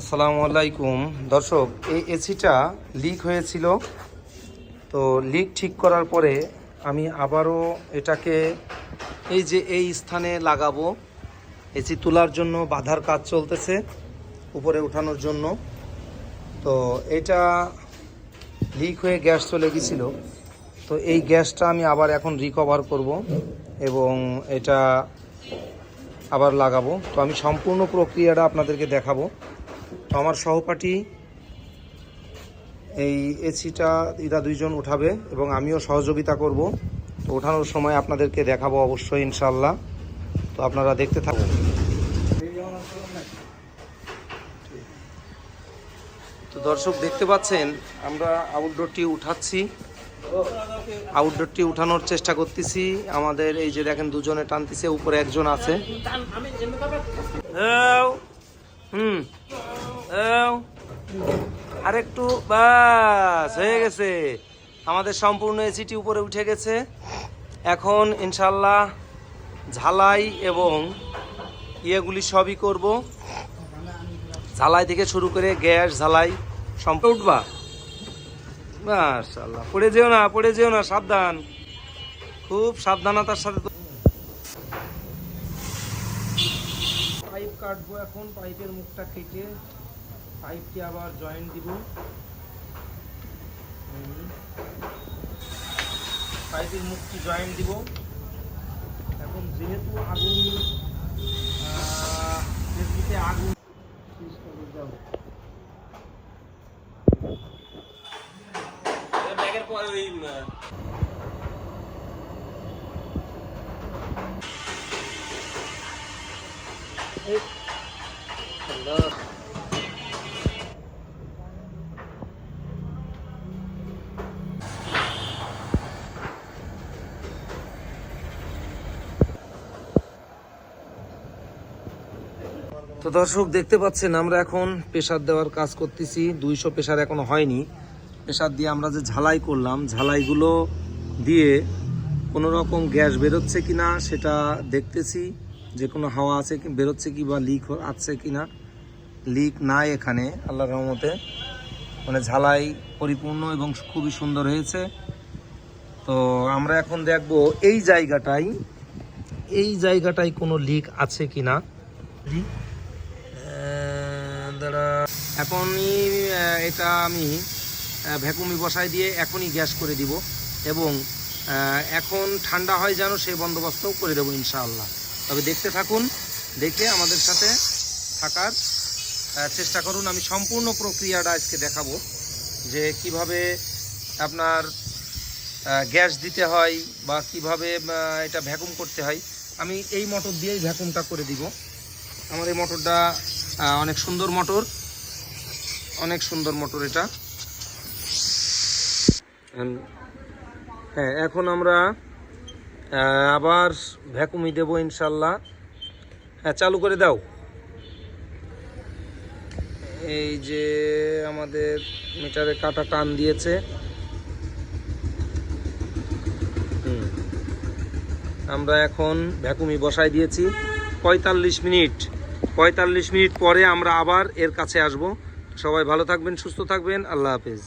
আসসালামু আলাইকুম। দর্শক, এই এসিটা লিক হয়েছিল। তো লিক ঠিক করার পরে আমি আবারও এটাকে এই যে এই স্থানে লাগাবো। এসি তোলার জন্য বাধার কাজ চলতেছে, উপরে ওঠানোর জন্য। তো এটা লিক হয়ে গ্যাস চলে গেছিল। তো এই গ্যাসটা আমি আবার এখন রিকভার করব এবং এটা আবার লাগাবো। তো আমি সম্পূর্ণ প্রক্রিয়াটা আপনাদেরকে দেখাবো। তো আমার সহপাঠী এই এসিটা এরা দুইজন উঠাবে এবং আমিও সহযোগিতা করব। তো ওঠানোর সময় আপনাদেরকে দেখাবো অবশ্যই ইনশাল্লাহ তো আপনারা দেখতে থাকুন। তো দর্শক দেখতে পাচ্ছেন আমরা আউটডোরটি উঠাচ্ছি। আউটডোরটি উঠানোর চেষ্টা করতেছি। আমাদের এই যে দেখেন দুজনে টানতেছে উপরে একজন আছে। হুম। এও, আরেকটু বাস হয়ে গেছে। আমাদের সম্পূর্ণ এসিটি উপরে উঠে গেছে। এখন ইনশাল্লাহ ঝালাই এবং ইয়েগুলি সবই করব। ঝালাই থেকে শুরু করে গ্যাস ঝালাই সম্পূর্ণ উঠবা। মাশাল্লাহ পড়ে যেও না পড়ে যেও না সাবধান। খুব সাবধানতার সাথে পাইপ কাটবো এখন পাইপের মুখটা কেটে পাইপটি আবার জয়েন্ট দিব। পাইপের মুখটি জয়েন্ট দিব এখন যেহেতু আগুন ফেসবুকে আগুন যাও। এই, আল্লাহ। তো দর্শক, দেখতে পাচ্ছেন, আমরা এখন প্রেসার দেওয়ার কাজ করতেছি। দুইশো প্রেসার এখনও হয়নি। প্রেসার দিয়ে আমরা যে ঝালাই করলাম, ঝালাইগুলো দিয়ে কোনো রকম গ্যাস বেরোচ্ছে কি না সেটা দেখতেছি। যে কোনো হাওয়া আছে কি, বেরোচ্ছে কি বা লিক আছে কি না লিক নাই এখানে আল্লাহ রহমতে। মানে ঝালাই পরিপূর্ণ এবং খুবই সুন্দর হয়েছে। তো আমরা এখন দেখব এই জায়গাটাই এই জায়গাটায় কোনো লিক আছে কিনা। লিক দাঁড়া এখনই এটা আমি ভ্যাকুমি বসাই দিয়ে এখনই গ্যাস করে দিব এবং এখন ঠান্ডা হয় যেন সেই বন্দোবস্তও করে দেবো ইনশাআল্লাহ। তবে দেখতে থাকুন, দেখে আমাদের সাথে থাকার চেষ্টা করুন। আমি সম্পূর্ণ প্রক্রিয়াটা আজকে দেখাবো যে কীভাবে আপনার গ্যাস দিতে হয় বা কীভাবে এটা ভ্যাকুম করতে হয়। আমি এই মোটর দিয়েই ভ্যাকুমটা করে দিব। আমার এই মোটরটা অনেক সুন্দর মোটর। অনেক সুন্দর মোটর এটা। হ্যাঁ এখন আমরা আবার ভ্যাকুমি দেব ইনশাল্লাহ। হ্যাঁ চালু করে দাও। এই যে আমাদের মিটারে কাটা টান দিয়েছে। আমরা এখন ভ্যাকুমি বসাই দিয়েছি। পঁয়তাল্লিশ মিনিট। পঁয়তাল্লিশ মিনিট পরে আমরা আবার এর কাছে আসব। সবাই ভালো থাকবেন, সুস্থ থাকবেন। আল্লাহ হাফেজ।